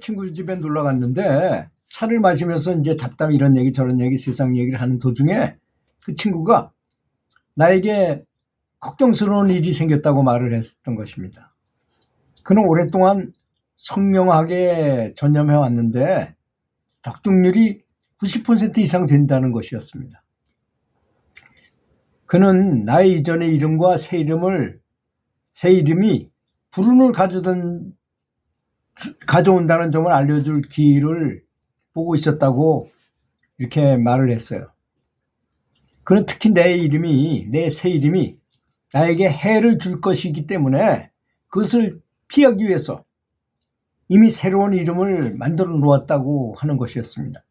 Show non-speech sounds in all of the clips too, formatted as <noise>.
친구 집에 놀러 갔는데 차를 마시면서 이제 잡담 이런 얘기 저런 얘기 세상 얘기를 하는 도중에 그 친구가 나에게 걱정스러운 일이 생겼다고 말을 했었던 것입니다. 그는 오랫동안 성명하게 전념해 왔는데 적중률이 90% 이상 된다는 것이었습니다. 그는 나의 이전의 이름과 새 이름을 새 이름이 불운을 가져던 가져온다는 점을 알려줄 기회를 보고 있었다고 이렇게 말을 했어요. 그는 특히 내 이름이 내 새 이름이 나에게 해를 줄 것이기 때문에 그것을 피하기 위해서 이미 새로운 이름을 만들어 놓았다고 하는 것이었습니다.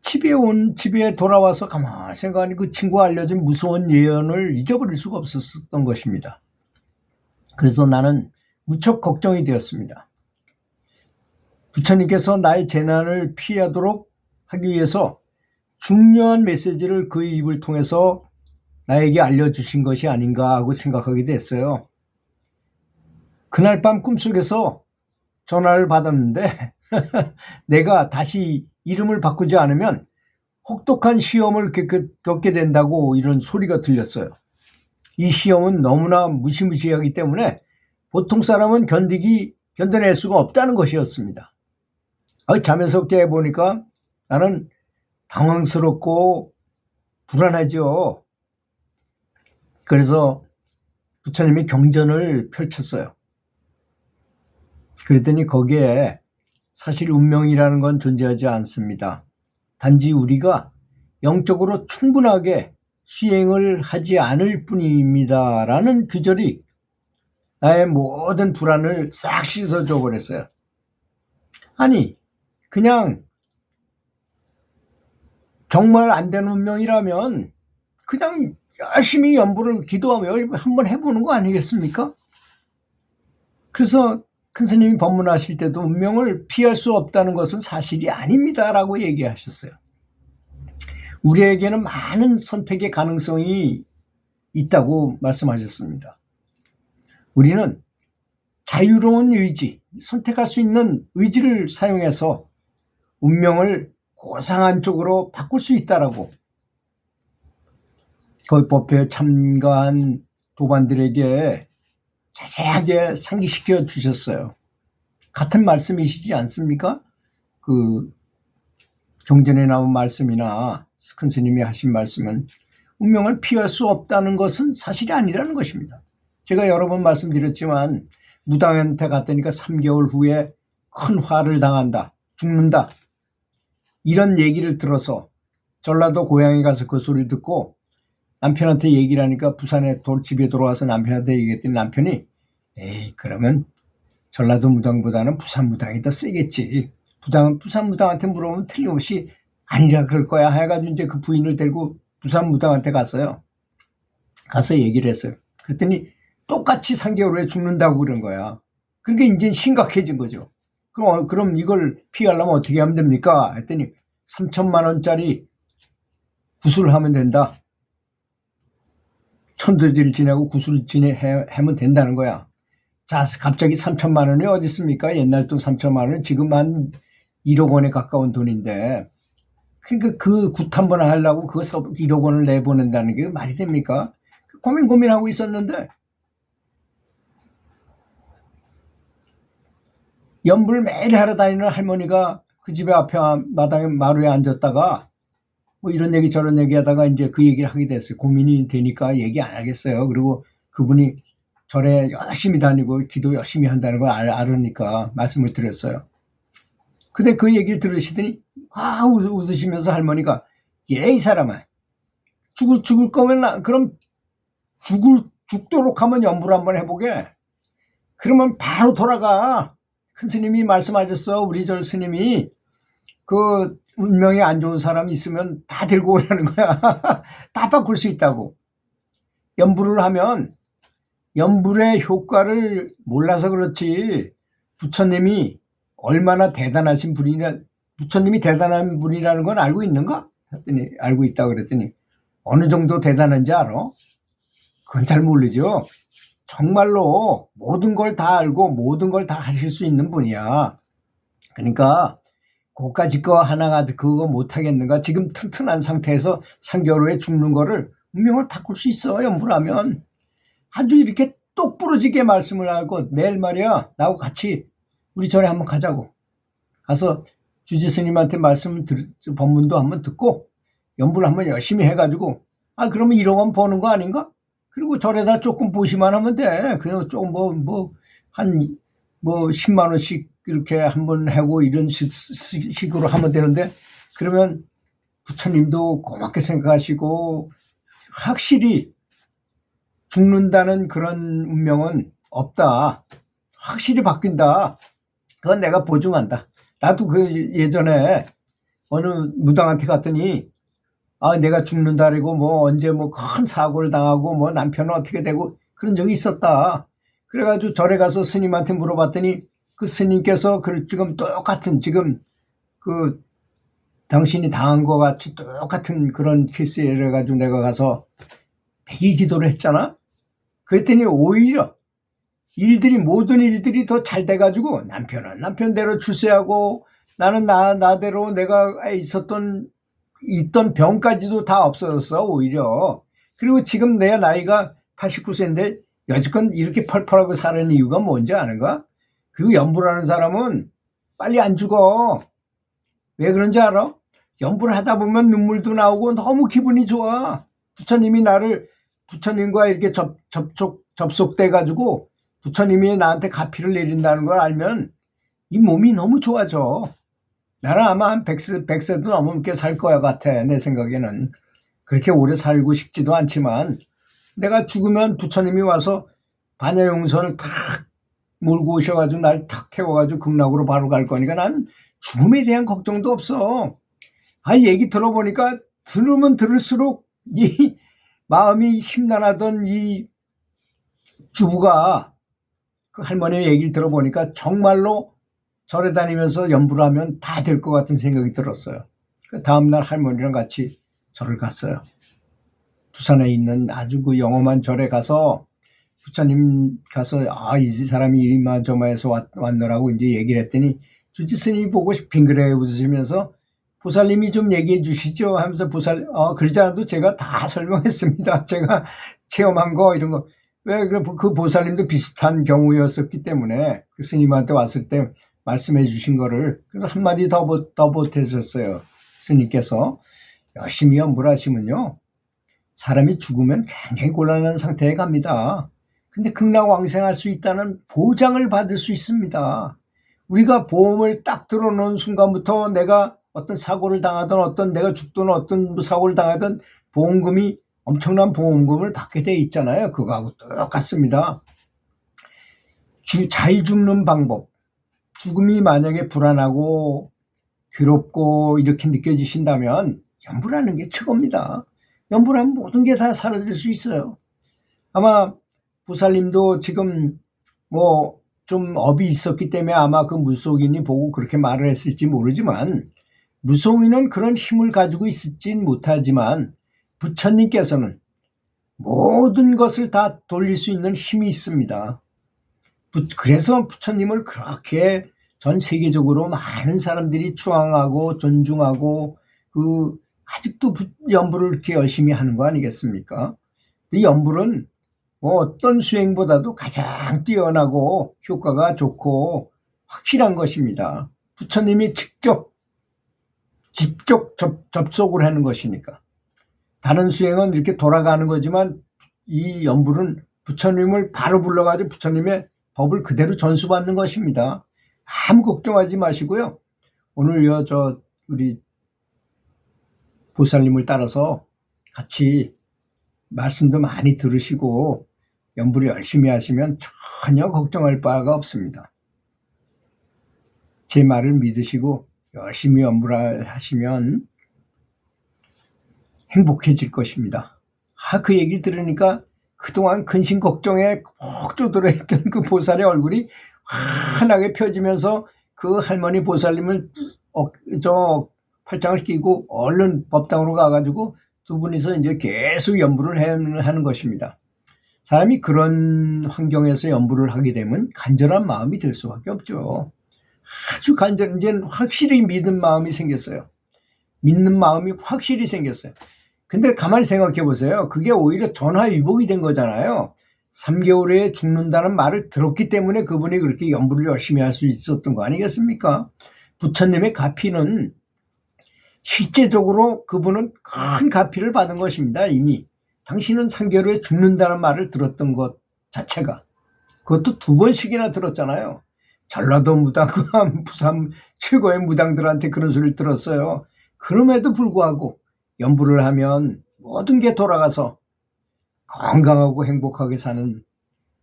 집에 온 집에 돌아와서 가만히 생각하니 그 친구가 알려준 무서운 예언을 잊어버릴 수가 없었던 것입니다. 그래서 나는 무척 걱정이 되었습니다. 부처님께서 나의 재난을 피하도록 하기 위해서 중요한 메시지를 그의 입을 통해서 나에게 알려주신 것이 아닌가 하고 생각하게 됐어요. 그날 밤 꿈속에서 전화를 받았는데 <laughs> 내가 다시 이름을 바꾸지 않으면 혹독한 시험을 겪게 된다고 이런 소리가 들렸어요. 이 시험은 너무나 무시무시하기 때문에 보통 사람은 견디기 견뎌낼 수가 없다는 것이었습니다. 아, 잠에서 깨 보니까 나는 당황스럽고 불안하죠. 그래서 부처님이 경전을 펼쳤어요. 그랬더니 거기에 사실 운명이라는 건 존재하지 않습니다. 단지 우리가 영적으로 충분하게 수행을 하지 않을 뿐입니다. 라는 규절이 나의 모든 불안을 싹 씻어줘 버렸어요. 아니, 그냥 정말 안 되는 운명이라면 그냥 열심히 연부를 기도하며 한번 해보는 거 아니겠습니까? 그래서 큰 스님이 법문하실 때도 운명을 피할 수 없다는 것은 사실이 아닙니다라고 얘기하셨어요. 우리에게는 많은 선택의 가능성이 있다고 말씀하셨습니다. 우리는 자유로운 의지, 선택할 수 있는 의지를 사용해서 운명을 고상한 쪽으로 바꿀 수 있다라고 그 법회에 참가한 도반들에게 자세하게 상기시켜 주셨어요. 같은 말씀이시지 않습니까? 그 경전에 나온 말씀이나 큰 스님이 하신 말씀은 운명을 피할 수 없다는 것은 사실이 아니라는 것입니다. 제가 여러 번 말씀드렸지만 무당한테 갔더니까 3개월 후에 큰 화를 당한다. 죽는다. 이런 얘기를 들어서 전라도 고향에 가서 그 소리를 듣고 남편한테 얘기를 하니까 부산에 집에 돌아와서 남편한테 얘기했더니 남편이 에이 그러면 전라도 무당보다는 부산 무당이 더 세겠지. 부당, 부산 무당한테 물어보면 틀림없이 아니라 그럴 거야 해가지고 이제 그 부인을 데리고 부산 무당한테 갔어요. 가서 얘기를 했어요. 그랬더니 똑같이 3개월 후에 죽는다고 그런 거야. 그러니까 이제 심각해진 거죠. 그럼, 그럼 이걸 피하려면 어떻게 하면 됩니까? 했더니 3천만 원짜리 구슬을 하면 된다. 천도질 지내고 구슬 지내 하면 된다는 거야. 자, 갑자기 3천만 원이 어디 있습니까? 옛날 돈 3천만 원은 지금 한 1억 원에 가까운 돈인데. 그러니까 그 굿 한 번 하려고 그 1억 원을 내보낸다는 게 말이 됩니까? 고민 고민하고 있었는데 연불 매일 하러 다니는 할머니가 그 집에 앞에 마당에 마루에 앉았다가 뭐 이런 얘기 저런 얘기 하다가 이제 그 얘기를 하게 됐어요. 고민이 되니까 얘기 안 하겠어요. 그리고 그분이 절에 열심히 다니고 기도 열심히 한다는 걸 알, 알으니까 말씀을 드렸어요. 근데 그 얘기를 들으시더니 아 웃으시면서 할머니가 예 이 사람아 죽을 죽을 거면 나, 그럼 죽을 죽도록 하면 연불 한번 해보게. 그러면 바로 돌아가. 큰 스님이 말씀하셨어. 우리 절 스님이 그 운명이 안 좋은 사람 있으면 다 들고 오라는 거야. <laughs> 다 바꿀 수 있다고. 연불을 하면 연불의 효과를 몰라서 그렇지 부처님이 얼마나 대단하신 분이라 부처님이 대단한 분이라는 건 알고 있는가? 했더니 알고 있다고 그랬더니 어느 정도 대단한지 알아? 그건 잘 모르죠. 정말로 모든 걸 다 알고 모든 걸 다 하실 수 있는 분이야. 그러니까 고까지 거 하나가 그거 못하겠는가 지금 튼튼한 상태에서 3개월 후에 죽는 거를 운명을 바꿀 수 있어 연부라면 아주 이렇게 똑부러지게 말씀을 하고 내일 말이야 나하고 같이 우리 절에 한번 가자고 가서 주지 스님한테 말씀 들 법문도 한번 듣고 연부를 한번 열심히 해가지고 아 그러면 1억 원 버는 거 아닌가? 그리고 절에다 조금 보시만 하면 돼 그냥 조금 뭐 뭐 한 뭐 10만 원씩 이렇게 한번 하고 이런 식, 식으로 하면 되는데 그러면 부처님도 고맙게 생각하시고 확실히 죽는다는 그런 운명은 없다. 확실히 바뀐다. 그건 내가 보증한다. 나도 그 예전에 어느 무당한테 갔더니 아 내가 죽는다리고 뭐 언제 뭐 큰 사고를 당하고 뭐 남편은 어떻게 되고 그런 적이 있었다. 그래가지고 절에 가서 스님한테 물어봤더니 그 스님께서 그 지금 똑같은 지금 그 당신이 당한 것 같이 똑같은 그런 케이스에 가지고 내가 가서 백일 기도를 했잖아. 그랬더니 오히려 일들이 모든 일들이 더 잘 돼가지고 남편은 남편대로 출세하고 나는 나 나대로 내가 있었던 있던 병까지도 다 없어졌어 오히려 그리고 지금 내 나이가 89세인데 여지껏 이렇게 펄펄하고 사는 이유가 뭔지 아는가? 그리고 연부라는 사람은 빨리 안 죽어. 왜 그런지 알아? 연부를 하다 보면 눈물도 나오고 너무 기분이 좋아. 부처님이 나를 부처님과 이렇게 접, 접촉, 접속돼 가지고 부처님이 나한테 가피를 내린다는 걸 알면 이 몸이 너무 좋아져. 나는 아마 한 100세, 100세도 넘게 살 거야 같아. 내 생각에는. 그렇게 오래 살고 싶지도 않지만 내가 죽으면 부처님이 와서 반야용선을 탁 몰고 오셔가지고 날 탁 태워가지고 극락으로 바로 갈 거니까 난 죽음에 대한 걱정도 없어. 아, 얘기 들어보니까 들으면 들을수록 <laughs> 이 마음이 심란하던 이 주부가 그 할머니의 얘기를 들어보니까 정말로 절에 다니면서 연부를 하면 다 될 것 같은 생각이 들었어요. 그 다음날 할머니랑 같이 절을 갔어요. 부산에 있는 아주 그 영험한 절에 가서 부처님 가서 아 이 사람이 이마저마에서 왔, 왔노라고 이제 얘기를 했더니 주지 스님이 보고 빙그레 웃으시면서 보살님이 좀 얘기해 주시죠 하면서 보살 어 그러지 않아도 제가 다 설명했습니다 <laughs> 제가 체험한 거 이런 거 왜 그 보살님도 비슷한 경우였었기 때문에 그 스님한테 왔을 때 말씀해 주신 거를 한마디 더, 더 보태셨어요 스님께서 열심히 연불하시면요 사람이 죽으면 굉장히 곤란한 상태에 갑니다. 근데 극락왕생할 수 있다는 보장을 받을 수 있습니다. 우리가 보험을 딱 들어놓은 순간부터 내가 어떤 사고를 당하든 어떤 내가 죽든 어떤 사고를 당하든 보험금이 엄청난 보험금을 받게 돼 있잖아요. 그거하고 똑같습니다. 잘 죽는 방법. 죽음이 만약에 불안하고 괴롭고 이렇게 느껴지신다면 연불하는 게 최고입니다. 염불하면 모든 게 다 사라질 수 있어요. 아마 부살님도 지금 뭐 좀 업이 있었기 때문에 아마 그 무속인이 보고 그렇게 말을 했을지 모르지만 무속인은 그런 힘을 가지고 있었진 못하지만 부처님께서는 모든 것을 다 돌릴 수 있는 힘이 있습니다. 그래서 부처님을 그렇게 전 세계적으로 많은 사람들이 추앙하고 존중하고 그 아직도 연불을 이렇게 열심히 하는 거 아니겠습니까? 이 연불은 뭐 어떤 수행보다도 가장 뛰어나고 효과가 좋고 확실한 것입니다. 부처님이 직접 직접 접, 접속을 하는 것이니까. 다른 수행은 이렇게 돌아가는 거지만 이 연불은 부처님을 바로 불러가지고 부처님의 법을 그대로 전수받는 것입니다. 아무 걱정하지 마시고요. 오늘 저 우리 보살님을 따라서 같이 말씀도 많이 들으시고 연불을 열심히 하시면 전혀 걱정할 바가 없습니다. 제 말을 믿으시고 열심히 연불을 하시면 행복해질 것입니다. 아, 그 얘기 들으니까 그동안 근심 걱정에 꼭 쪼들어 있던 그 보살의 얼굴이 환하게 펴지면서 그 할머니 보살님을 어, 저 팔짱을 끼고 얼른 법당으로 가가지고 두 분이서 이제 계속 연부를 하는 것입니다. 사람이 그런 환경에서 연부를 하게 되면 간절한 마음이 들 수밖에 없죠. 아주 간절, 이제는 확실히 믿는 마음이 생겼어요. 믿는 마음이 확실히 생겼어요. 근데 가만히 생각해 보세요. 그게 오히려 전화위복이 된 거잖아요. 3개월 후에 죽는다는 말을 들었기 때문에 그분이 그렇게 연부를 열심히 할 수 있었던 거 아니겠습니까? 부처님의 가피는 실제적으로 그분은 큰 가피를 받은 것입니다. 이미 당신은 3개월 후에 죽는다는 말을 들었던 것 자체가 그것도 두 번씩이나 들었잖아요. 전라도 무당과 <laughs> 부산 최고의 무당들한테 그런 소리를 들었어요. 그럼에도 불구하고 연부를 하면 모든 게 돌아가서 건강하고 행복하게 사는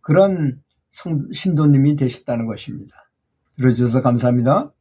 그런 성- 신도님이 되셨다는 것입니다. 들어주셔서 감사합니다.